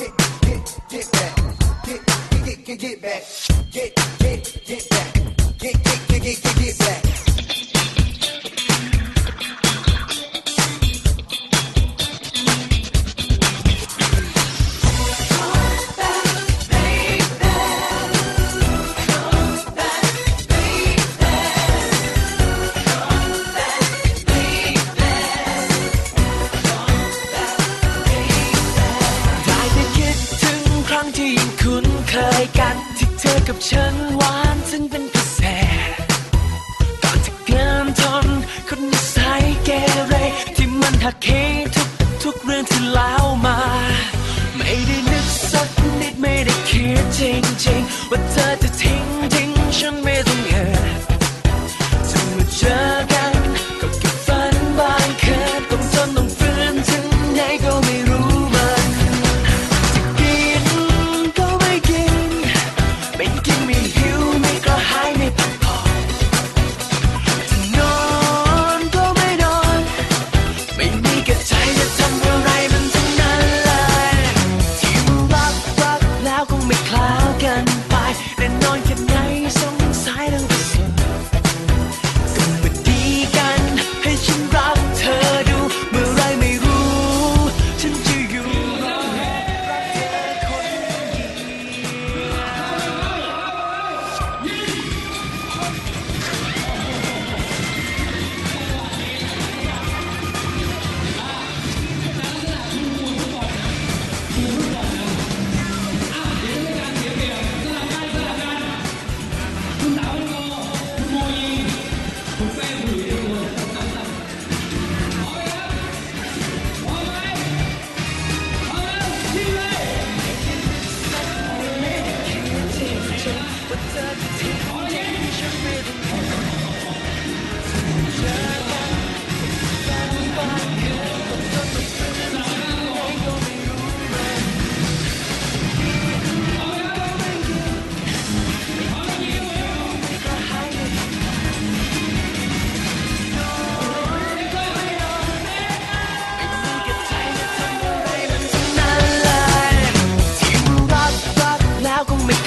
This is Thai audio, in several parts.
get, get, get back. Get, get, get, get back. Get, get, get เคยกันที่เธอกับฉันหวานซึ่งเป็นกระแสก่อนจะเกินทนคนนิสัยเกเรที่มันหักเหทุกทุกเรื่องที่แล้ว me.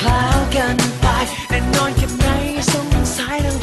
คล้ากันไปแต่นอนแค่ไหนสงสัยทั้ง